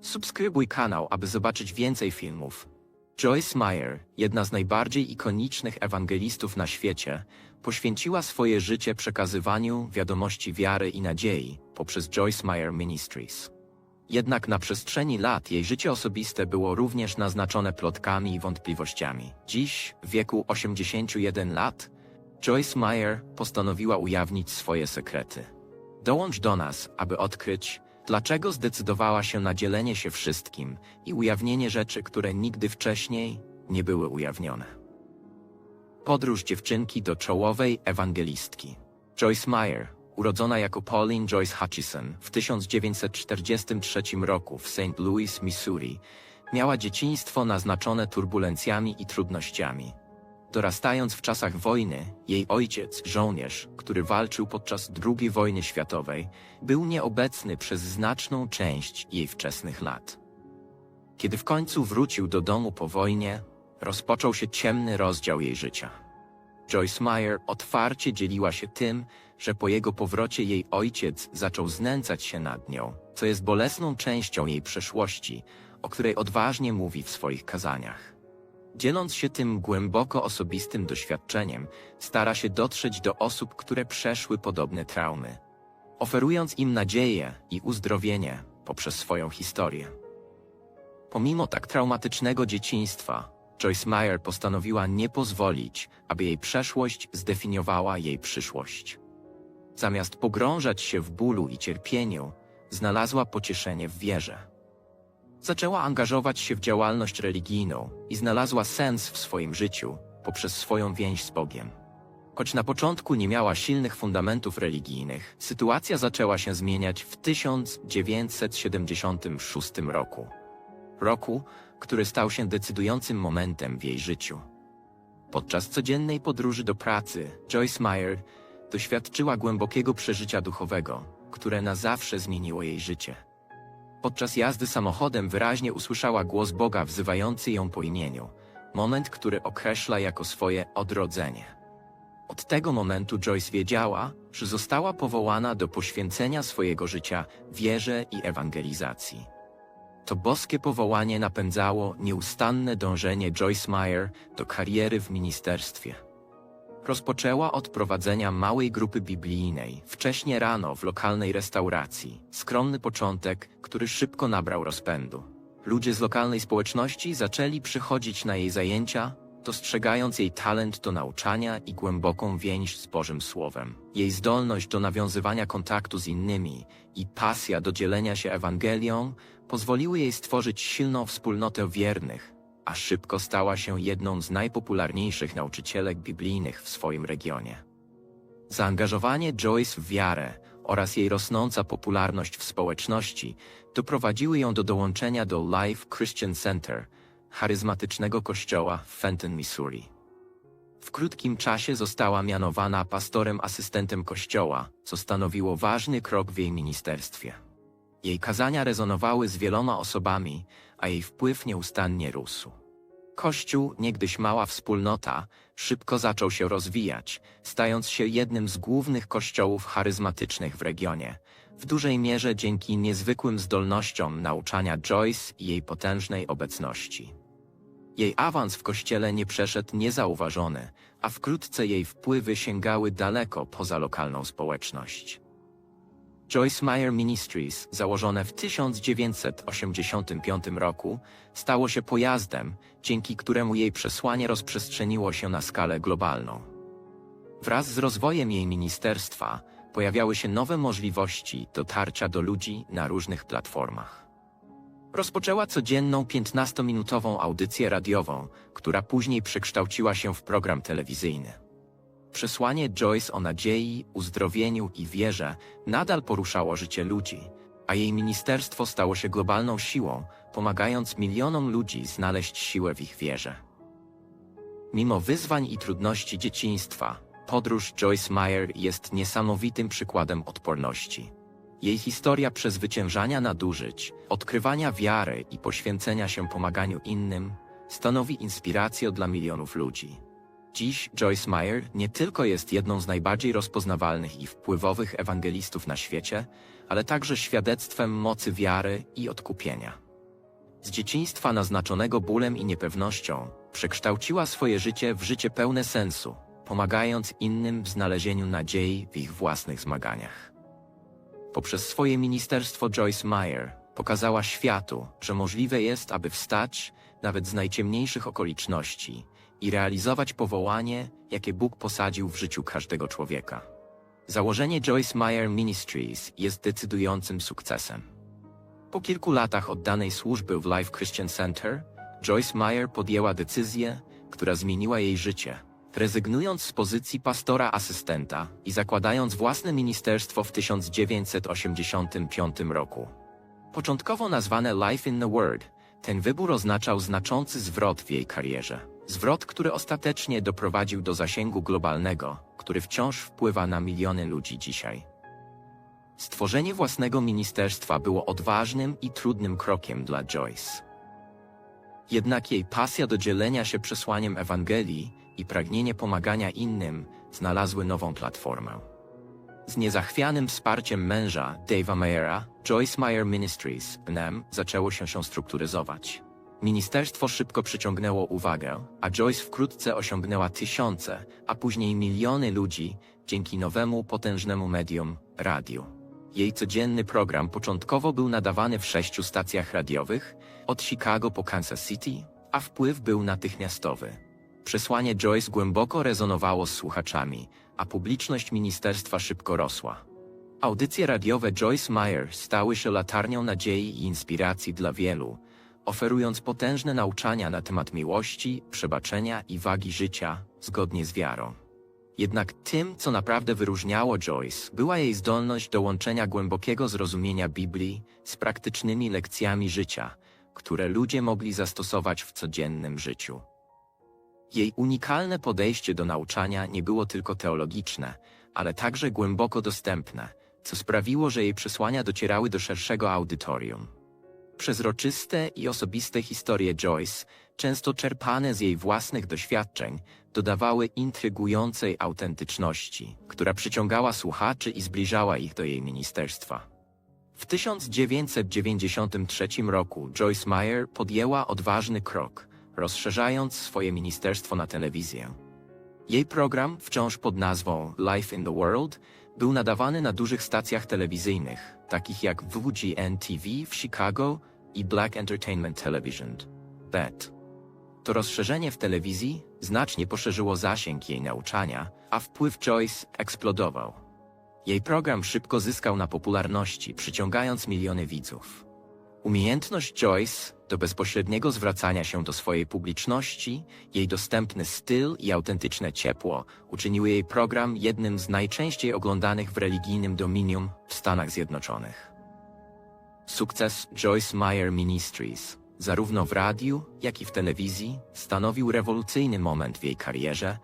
Subskrybuj kanał, aby zobaczyć więcej filmów. Joyce Meyer, jedna z najbardziej ikonicznych ewangelistów na świecie, poświęciła swoje życie przekazywaniu wiadomości wiary i nadziei poprzez Joyce Meyer Ministries. Jednak na przestrzeni lat jej życie osobiste było również naznaczone plotkami i wątpliwościami. Dziś, w wieku 81 lat, Joyce Meyer postanowiła ujawnić swoje sekrety. Dołącz do nas, aby odkryć, dlaczego zdecydowała się na dzielenie się wszystkim i ujawnienie rzeczy, które nigdy wcześniej nie były ujawnione. Podróż dziewczynki do czołowej ewangelistki. Joyce Meyer, urodzona jako Pauline Joyce Hutchison w 1943 roku w St. Louis, Missouri, miała dzieciństwo naznaczone turbulencjami i trudnościami. Dorastając w czasach wojny, jej ojciec, żołnierz, który walczył podczas II wojny światowej, był nieobecny przez znaczną część jej wczesnych lat. Kiedy w końcu wrócił do domu po wojnie, rozpoczął się ciemny rozdział jej życia. Joyce Meyer otwarcie dzieliła się tym, że po jego powrocie jej ojciec zaczął znęcać się nad nią, co jest bolesną częścią jej przeszłości, o której odważnie mówi w swoich kazaniach. Dzieląc się tym głęboko osobistym doświadczeniem, stara się dotrzeć do osób, które przeszły podobne traumy, oferując im nadzieję i uzdrowienie poprzez swoją historię. Pomimo tak traumatycznego dzieciństwa, Joyce Meyer postanowiła nie pozwolić, aby jej przeszłość zdefiniowała jej przyszłość. Zamiast pogrążać się w bólu i cierpieniu, znalazła pocieszenie w wierze. Zaczęła angażować się w działalność religijną i znalazła sens w swoim życiu poprzez swoją więź z Bogiem. Choć na początku nie miała silnych fundamentów religijnych, sytuacja zaczęła się zmieniać w 1976 roku. Roku, który stał się decydującym momentem w jej życiu. Podczas codziennej podróży do pracy, Joyce Meyer doświadczyła głębokiego przeżycia duchowego, które na zawsze zmieniło jej życie. Podczas jazdy samochodem wyraźnie usłyszała głos Boga wzywający ją po imieniu, moment, który określa jako swoje odrodzenie. Od tego momentu Joyce wiedziała, że została powołana do poświęcenia swojego życia wierze i ewangelizacji. To boskie powołanie napędzało nieustanne dążenie Joyce Meyer do kariery w ministerstwie. Rozpoczęła od prowadzenia małej grupy biblijnej, wcześnie rano w lokalnej restauracji. Skromny początek, który szybko nabrał rozpędu. Ludzie z lokalnej społeczności zaczęli przychodzić na jej zajęcia, dostrzegając jej talent do nauczania i głęboką więź z Bożym Słowem. Jej zdolność do nawiązywania kontaktu z innymi i pasja do dzielenia się Ewangelią pozwoliły jej stworzyć silną wspólnotę wiernych, a szybko stała się jedną z najpopularniejszych nauczycielek biblijnych w swoim regionie. Zaangażowanie Joyce w wiarę oraz jej rosnąca popularność w społeczności doprowadziły ją do dołączenia do Life Christian Center, charyzmatycznego kościoła w Fenton, Missouri. W krótkim czasie została mianowana pastorem asystentem kościoła, co stanowiło ważny krok w jej ministerstwie. Jej kazania rezonowały z wieloma osobami, a jej wpływ nieustannie rósł. Kościół, niegdyś mała wspólnota, szybko zaczął się rozwijać, stając się jednym z głównych kościołów charyzmatycznych w regionie, w dużej mierze dzięki niezwykłym zdolnościom nauczania Joyce i jej potężnej obecności. Jej awans w kościele nie przeszedł niezauważony, a wkrótce jej wpływy sięgały daleko poza lokalną społeczność. Joyce Meyer Ministries, założone w 1985 roku, stało się pojazdem, dzięki któremu jej przesłanie rozprzestrzeniło się na skalę globalną. Wraz z rozwojem jej ministerstwa pojawiały się nowe możliwości dotarcia do ludzi na różnych platformach. Rozpoczęła codzienną 15-minutową audycję radiową, która później przekształciła się w program telewizyjny. Przesłanie Joyce o nadziei, uzdrowieniu i wierze nadal poruszało życie ludzi, a jej ministerstwo stało się globalną siłą, pomagając milionom ludzi znaleźć siłę w ich wierze. Mimo wyzwań i trudności dzieciństwa, podróż Joyce Meyer jest niesamowitym przykładem odporności. Jej historia przezwyciężania nadużyć, odkrywania wiary i poświęcenia się pomaganiu innym stanowi inspirację dla milionów ludzi. Dziś Joyce Meyer nie tylko jest jedną z najbardziej rozpoznawalnych i wpływowych ewangelistów na świecie, ale także świadectwem mocy wiary i odkupienia. z dzieciństwa naznaczonego bólem i niepewnością, przekształciła swoje życie w życie pełne sensu, pomagając innym w znalezieniu nadziei w ich własnych zmaganiach. Poprzez swoje ministerstwo Joyce Meyer pokazała światu, że możliwe jest, aby wstać, nawet z najciemniejszych okoliczności, i realizować powołanie, jakie Bóg posadził w życiu każdego człowieka. Założenie Joyce Meyer Ministries jest decydującym sukcesem. Po kilku latach oddanej służby w Life Christian Center, Joyce Meyer podjęła decyzję, która zmieniła jej życie, rezygnując z pozycji pastora asystenta i zakładając własne ministerstwo w 1985 roku. Początkowo nazwane Life in the Word, ten wybór oznaczał znaczący zwrot w jej karierze. Zwrot, który ostatecznie doprowadził do zasięgu globalnego, który wciąż wpływa na miliony ludzi dzisiaj. Stworzenie własnego ministerstwa było odważnym i trudnym krokiem dla Joyce. Jednak jej pasja do dzielenia się przesłaniem Ewangelii i pragnienie pomagania innym znalazły nową platformę. Z niezachwianym wsparciem męża, Dave'a Mayera, Joyce Meyer Ministries, NEM, zaczęło się się strukturyzować. Ministerstwo szybko przyciągnęło uwagę, a Joyce wkrótce osiągnęła tysiące, a później miliony ludzi dzięki nowemu, potężnemu medium radiu. Jej codzienny program początkowo był nadawany w sześciu stacjach radiowych, od Chicago po Kansas City, a wpływ był natychmiastowy. Przesłanie Joyce głęboko rezonowało z słuchaczami, a publiczność ministerstwa szybko rosła. Audycje radiowe Joyce Meyer stały się latarnią nadziei i inspiracji dla wielu, oferując potężne nauczania na temat miłości, przebaczenia i wagi życia, zgodnie z wiarą. Jednak tym, co naprawdę wyróżniało Joyce, była jej zdolność do łączenia głębokiego zrozumienia Biblii z praktycznymi lekcjami życia, które ludzie mogli zastosować w codziennym życiu. Jej unikalne podejście do nauczania nie było tylko teologiczne, ale także głęboko dostępne, co sprawiło, że jej przesłania docierały do szerszego audytorium. Przezroczyste i osobiste historie Joyce, często czerpane z jej własnych doświadczeń, dodawały intrygującej autentyczności, która przyciągała słuchaczy i zbliżała ich do jej ministerstwa. W 1993 roku Joyce Meyer podjęła odważny krok, rozszerzając swoje ministerstwo na telewizję. Jej program, wciąż pod nazwą Life in the World, był nadawany na dużych stacjach telewizyjnych, takich jak WGN TV w Chicago i Black Entertainment Television. BET. To rozszerzenie w telewizji znacznie poszerzyło zasięg jej nauczania, a wpływ Joyce eksplodował. Jej program szybko zyskał na popularności, przyciągając miliony widzów. Umiejętność Joyce do bezpośredniego zwracania się do swojej publiczności, jej dostępny styl i autentyczne ciepło uczyniły jej program jednym z najczęściej oglądanych w religijnym dominium w Stanach Zjednoczonych. Sukces Joyce Meyer Ministries, zarówno w radiu, jak i w telewizji, stanowił rewolucyjny moment w jej karierze,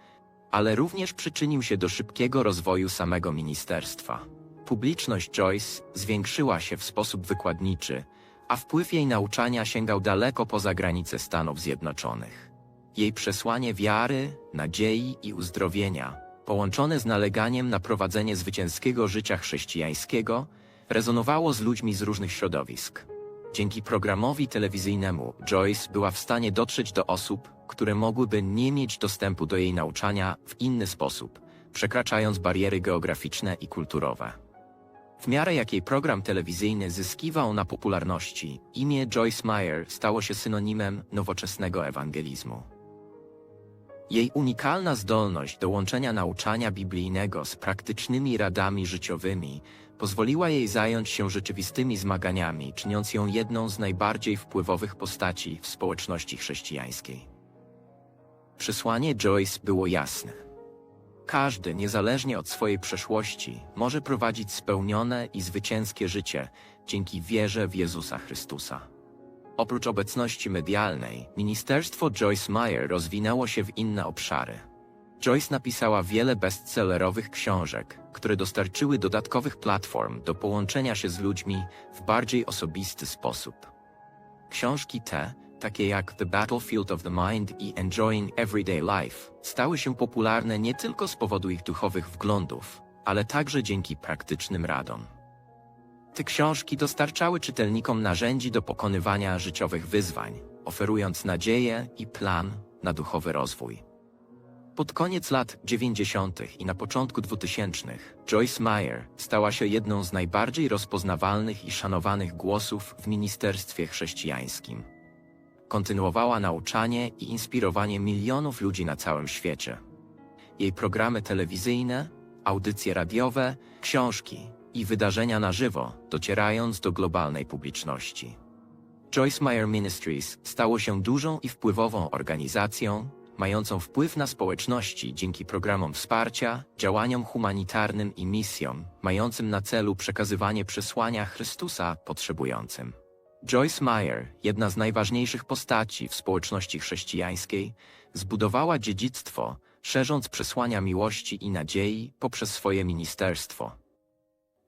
ale również przyczynił się do szybkiego rozwoju samego ministerstwa. Publiczność Joyce zwiększyła się w sposób wykładniczy, a wpływ jej nauczania sięgał daleko poza granice Stanów Zjednoczonych. Jej przesłanie wiary, nadziei i uzdrowienia, połączone z naleganiem na prowadzenie zwycięskiego życia chrześcijańskiego, rezonowało z ludźmi z różnych środowisk. Dzięki programowi telewizyjnemu Joyce była w stanie dotrzeć do osób, które mogłyby nie mieć dostępu do jej nauczania w inny sposób, przekraczając bariery geograficzne i kulturowe. W miarę jak jej program telewizyjny zyskiwał na popularności, imię Joyce Meyer stało się synonimem nowoczesnego ewangelizmu. Jej unikalna zdolność do łączenia nauczania biblijnego z praktycznymi radami życiowymi pozwoliła jej zająć się rzeczywistymi zmaganiami, czyniąc ją jedną z najbardziej wpływowych postaci w społeczności chrześcijańskiej. Przesłanie Joyce było jasne. Każdy, niezależnie od swojej przeszłości, może prowadzić spełnione i zwycięskie życie dzięki wierze w Jezusa Chrystusa. Oprócz obecności medialnej, ministerstwo Joyce Meyer rozwinęło się w inne obszary. Joyce napisała wiele bestsellerowych książek, które dostarczyły dodatkowych platform do połączenia się z ludźmi w bardziej osobisty sposób. Książki te, takie jak The Battlefield of the Mind i Enjoying Everyday Life, stały się popularne nie tylko z powodu ich duchowych wglądów, ale także dzięki praktycznym radom. Te książki dostarczały czytelnikom narzędzi do pokonywania życiowych wyzwań, oferując nadzieję i plan na duchowy rozwój. Pod koniec lat 90. i na początku 2000 Joyce Meyer stała się jedną z najbardziej rozpoznawalnych i szanowanych głosów w ministerstwie chrześcijańskim. Kontynuowała nauczanie i inspirowanie milionów ludzi na całym świecie. Jej programy telewizyjne, audycje radiowe, książki i wydarzenia na żywo, docierając do globalnej publiczności. Joyce Meyer Ministries stało się dużą i wpływową organizacją, mającą wpływ na społeczności dzięki programom wsparcia, działaniom humanitarnym i misjom, mającym na celu przekazywanie przesłania Chrystusa potrzebującym. Joyce Meyer, jedna z najważniejszych postaci w społeczności chrześcijańskiej, zbudowała dziedzictwo, szerząc przesłania miłości i nadziei poprzez swoje ministerstwo.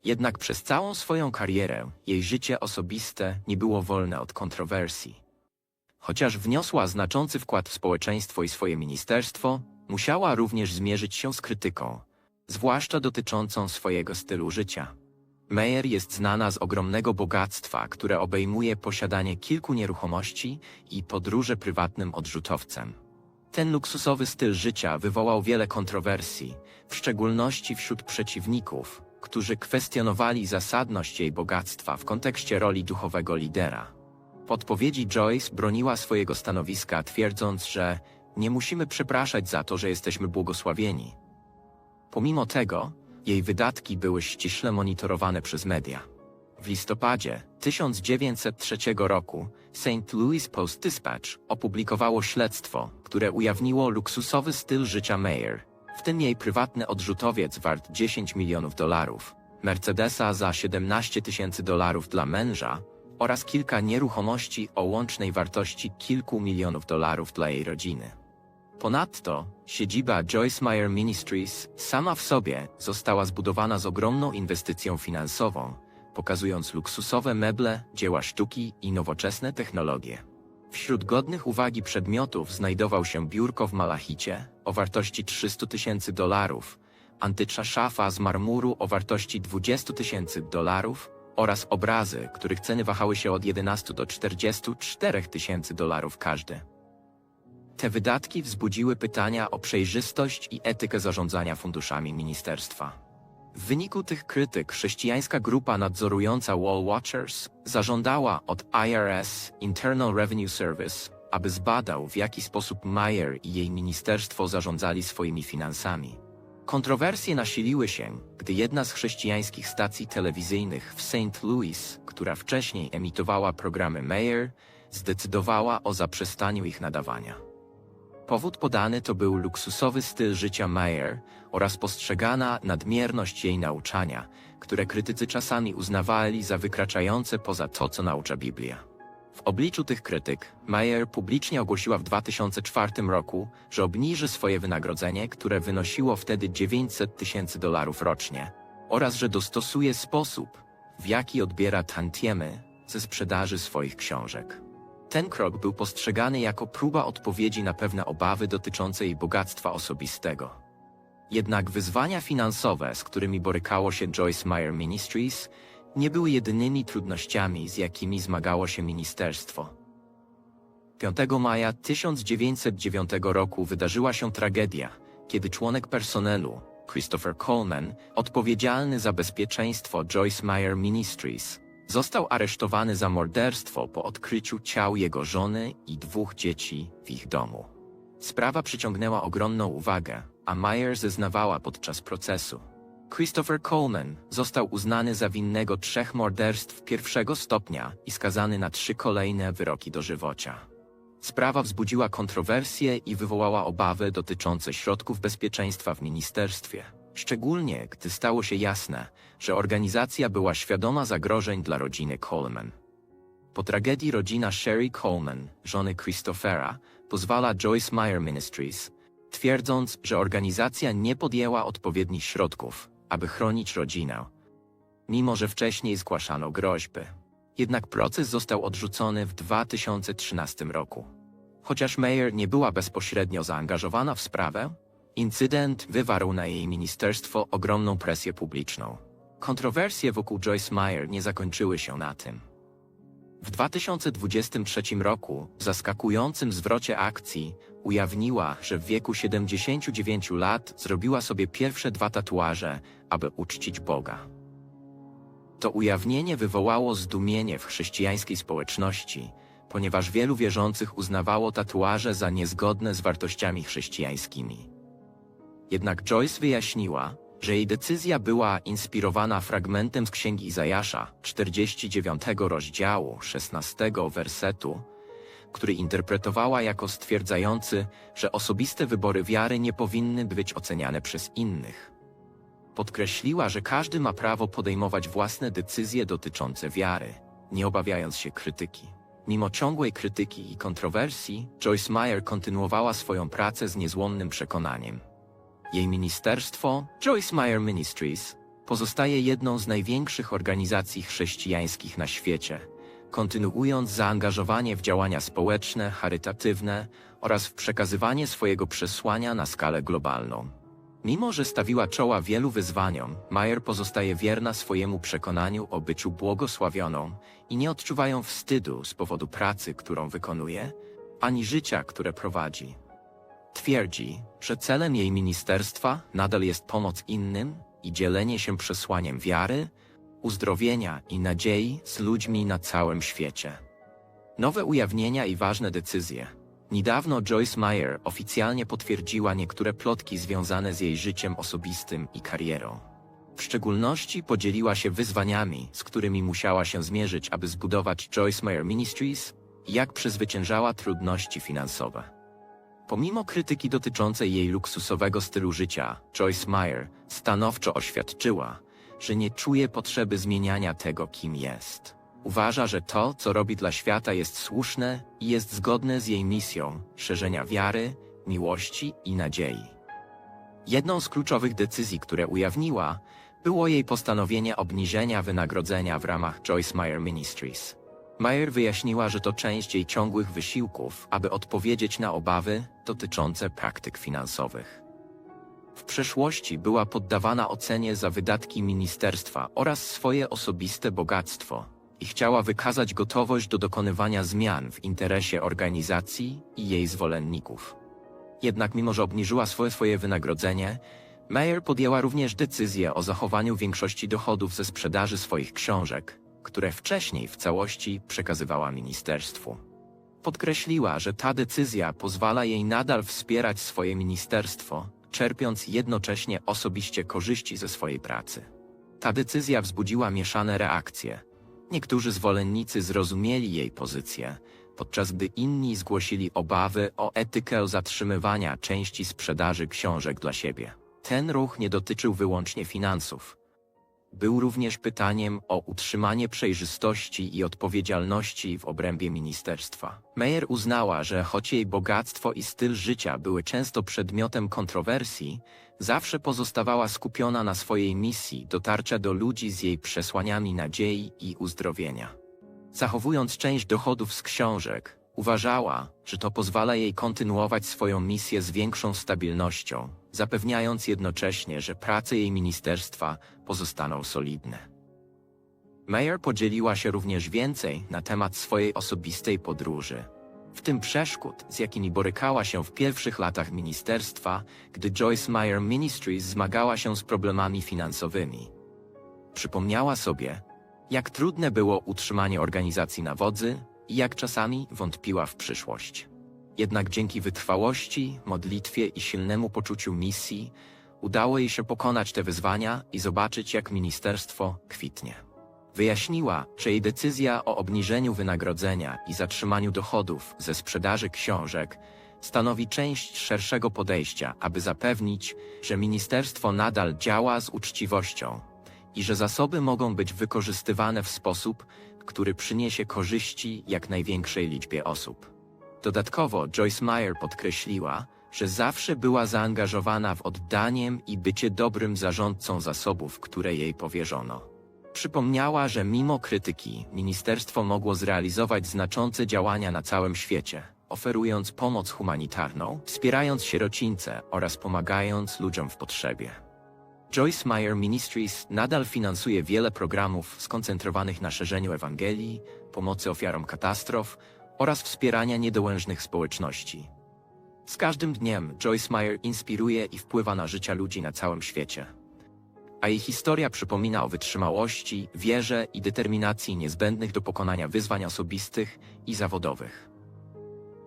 Jednak przez całą swoją karierę jej życie osobiste nie było wolne od kontrowersji. Chociaż wniosła znaczący wkład w społeczeństwo i swoje ministerstwo, musiała również zmierzyć się z krytyką, zwłaszcza dotyczącą swojego stylu życia. Meyer jest znana z ogromnego bogactwa, które obejmuje posiadanie kilku nieruchomości i podróże prywatnym odrzutowcem. Ten luksusowy styl życia wywołał wiele kontrowersji, w szczególności wśród przeciwników, którzy kwestionowali zasadność jej bogactwa w kontekście roli duchowego lidera. W odpowiedzi Joyce broniła swojego stanowiska, twierdząc, że nie musimy przepraszać za to, że jesteśmy błogosławieni. Pomimo tego, jej wydatki były ściśle monitorowane przez media. W listopadzie 1903 roku St. Louis Post-Dispatch opublikowało śledztwo, które ujawniło luksusowy styl życia Mayer, w tym jej prywatny odrzutowiec wart 10 milionów dolarów, Mercedesa za 17 tysięcy dolarów dla męża oraz kilka nieruchomości o łącznej wartości kilku milionów dolarów dla jej rodziny. Ponadto siedziba Joyce Meyer Ministries sama w sobie została zbudowana z ogromną inwestycją finansową, pokazując luksusowe meble, dzieła sztuki i nowoczesne technologie. Wśród godnych uwagi przedmiotów znajdował się biurko w Malachicie o wartości 300 tysięcy dolarów, antyczna szafa z marmuru o wartości 20 tysięcy dolarów oraz obrazy, których ceny wahały się od 11 do 44 tysięcy dolarów każdy. Te wydatki wzbudziły pytania o przejrzystość i etykę zarządzania funduszami ministerstwa. W wyniku tych krytyk chrześcijańska grupa nadzorująca Wall Watchers zażądała od IRS Internal Revenue Service, aby zbadał w jaki sposób Meyer i jej ministerstwo zarządzali swoimi finansami. Kontrowersje nasiliły się, gdy jedna z chrześcijańskich stacji telewizyjnych w St. Louis, która wcześniej emitowała programy Meyer, zdecydowała o zaprzestaniu ich nadawania. Powód podany to był luksusowy styl życia Meyer oraz postrzegana nadmierność jej nauczania, które krytycy czasami uznawali za wykraczające poza to, co naucza Biblia. W obliczu tych krytyk, Meyer publicznie ogłosiła w 2004 roku, że obniży swoje wynagrodzenie, które wynosiło wtedy 900 tysięcy dolarów rocznie, oraz że dostosuje sposób, w jaki odbiera tantiemy ze sprzedaży swoich książek. Ten krok był postrzegany jako próba odpowiedzi na pewne obawy dotyczące jej bogactwa osobistego. Jednak wyzwania finansowe, z którymi borykało się Joyce Meyer Ministries, nie były jedynymi trudnościami, z jakimi zmagało się ministerstwo. 5 maja 1909 roku wydarzyła się tragedia, kiedy członek personelu, Christopher Coleman, odpowiedzialny za bezpieczeństwo Joyce Meyer Ministries, został aresztowany za morderstwo po odkryciu ciał jego żony i dwóch dzieci w ich domu. Sprawa przyciągnęła ogromną uwagę, a Meyer zeznawała podczas procesu. Christopher Coleman został uznany za winnego trzech morderstw pierwszego stopnia i skazany na trzy kolejne wyroki dożywocia. Sprawa wzbudziła kontrowersje i wywołała obawy dotyczące środków bezpieczeństwa w ministerstwie, szczególnie gdy stało się jasne, że organizacja była świadoma zagrożeń dla rodziny Coleman. Po tragedii rodzina Sherry Coleman, żony Christophera, pozwala Joyce Meyer Ministries, twierdząc, że organizacja nie podjęła odpowiednich środków, aby chronić rodzinę, mimo że wcześniej zgłaszano groźby. Jednak proces został odrzucony w 2013 roku. Chociaż Mayer nie była bezpośrednio zaangażowana w sprawę, incydent wywarł na jej ministerstwo ogromną presję publiczną. Kontrowersje wokół Joyce Meyer nie zakończyły się na tym. W 2023 roku, w zaskakującym zwrocie akcji, ujawniła, że w wieku 79 lat zrobiła sobie pierwsze dwa tatuaże, aby uczcić Boga. To ujawnienie wywołało zdumienie w chrześcijańskiej społeczności, ponieważ wielu wierzących uznawało tatuaże za niezgodne z wartościami chrześcijańskimi. Jednak Joyce wyjaśniła, że jej decyzja była inspirowana fragmentem z Księgi Izajasza, 49 rozdziału, 16 wersetu, który interpretowała jako stwierdzający, że osobiste wybory wiary nie powinny być oceniane przez innych. Podkreśliła, że każdy ma prawo podejmować własne decyzje dotyczące wiary, nie obawiając się krytyki. Mimo ciągłej krytyki i kontrowersji, Joyce Meyer kontynuowała swoją pracę z niezłomnym przekonaniem. Jej ministerstwo, Joyce Meyer Ministries, pozostaje jedną z największych organizacji chrześcijańskich na świecie, kontynuując zaangażowanie w działania społeczne, charytatywne oraz w przekazywanie swojego przesłania na skalę globalną. Mimo, że stawiła czoła wielu wyzwaniom, Meyer pozostaje wierna swojemu przekonaniu o byciu błogosławioną i nie odczuwają wstydu z powodu pracy, którą wykonuje, ani życia, które prowadzi. Twierdzi, że celem jej ministerstwa nadal jest pomoc innym i dzielenie się przesłaniem wiary, uzdrowienia i nadziei z ludźmi na całym świecie. Nowe ujawnienia i ważne decyzje. Niedawno Joyce Meyer oficjalnie potwierdziła niektóre plotki związane z jej życiem osobistym i karierą. W szczególności podzieliła się wyzwaniami, z którymi musiała się zmierzyć, aby zbudować Joyce Meyer Ministries jak przezwyciężała trudności finansowe. Pomimo krytyki dotyczącej jej luksusowego stylu życia, Joyce Meyer stanowczo oświadczyła, że nie czuje potrzeby zmieniania tego, kim jest. Uważa, że to, co robi dla świata, jest słuszne i jest zgodne z jej misją szerzenia wiary, miłości i nadziei. Jedną z kluczowych decyzji, które ujawniła, było jej postanowienie obniżenia wynagrodzenia w ramach Joyce Meyer Ministries. Meyer wyjaśniła, że to część jej ciągłych wysiłków, aby odpowiedzieć na obawy dotyczące praktyk finansowych. W przeszłości była poddawana ocenie za wydatki ministerstwa oraz swoje osobiste bogactwo i chciała wykazać gotowość do dokonywania zmian w interesie organizacji i jej zwolenników. Jednak mimo, że obniżyła swoje, swoje wynagrodzenie, Meyer podjęła również decyzję o zachowaniu większości dochodów ze sprzedaży swoich książek, które wcześniej w całości przekazywała ministerstwu. Podkreśliła, że ta decyzja pozwala jej nadal wspierać swoje ministerstwo, czerpiąc jednocześnie osobiście korzyści ze swojej pracy. Ta decyzja wzbudziła mieszane reakcje. Niektórzy zwolennicy zrozumieli jej pozycję, podczas gdy inni zgłosili obawy o etykę zatrzymywania części sprzedaży książek dla siebie. Ten ruch nie dotyczył wyłącznie finansów. Był również pytaniem o utrzymanie przejrzystości i odpowiedzialności w obrębie ministerstwa. Meyer uznała, że choć jej bogactwo i styl życia były często przedmiotem kontrowersji, zawsze pozostawała skupiona na swojej misji dotarcia do ludzi z jej przesłaniami nadziei i uzdrowienia. Zachowując część dochodów z książek, uważała, że to pozwala jej kontynuować swoją misję z większą stabilnością, zapewniając jednocześnie, że prace jej ministerstwa pozostaną solidne. Mayer podzieliła się również więcej na temat swojej osobistej podróży, w tym przeszkód, z jakimi borykała się w pierwszych latach ministerstwa, gdy Joyce Meyer Ministries zmagała się z problemami finansowymi. Przypomniała sobie, jak trudne było utrzymanie organizacji na wodzy i jak czasami wątpiła w przyszłość. Jednak dzięki wytrwałości, modlitwie i silnemu poczuciu misji udało jej się pokonać te wyzwania i zobaczyć, jak ministerstwo kwitnie. Wyjaśniła, że jej decyzja o obniżeniu wynagrodzenia i zatrzymaniu dochodów ze sprzedaży książek stanowi część szerszego podejścia, aby zapewnić, że ministerstwo nadal działa z uczciwością i że zasoby mogą być wykorzystywane w sposób, który przyniesie korzyści jak największej liczbie osób. Dodatkowo Joyce Meyer podkreśliła, że zawsze była zaangażowana w oddaniem i bycie dobrym zarządcą zasobów, które jej powierzono. Przypomniała, że mimo krytyki ministerstwo mogło zrealizować znaczące działania na całym świecie, oferując pomoc humanitarną, wspierając sierocińce oraz pomagając ludziom w potrzebie. Joyce Meyer Ministries nadal finansuje wiele programów skoncentrowanych na szerzeniu Ewangelii, pomocy ofiarom katastrof oraz wspierania niedołężnych społeczności. Z każdym dniem Joyce Meyer inspiruje i wpływa na życia ludzi na całym świecie. A jej historia przypomina o wytrzymałości, wierze i determinacji niezbędnych do pokonania wyzwań osobistych i zawodowych.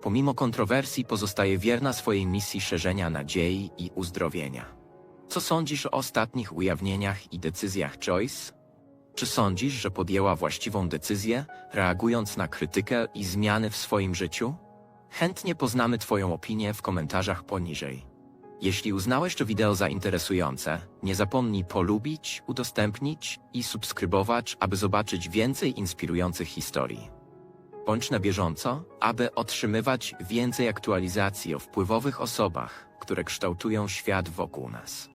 Pomimo kontrowersji pozostaje wierna swojej misji szerzenia nadziei i uzdrowienia. Co sądzisz o ostatnich ujawnieniach i decyzjach Joyce? Czy sądzisz, że podjęła właściwą decyzję, reagując na krytykę i zmiany w swoim życiu? Chętnie poznamy Twoją opinię w komentarzach poniżej. Jeśli uznałeś to wideo za interesujące, nie zapomnij polubić, udostępnić i subskrybować, aby zobaczyć więcej inspirujących historii. Bądź na bieżąco, aby otrzymywać więcej aktualizacji o wpływowych osobach, które kształtują świat wokół nas.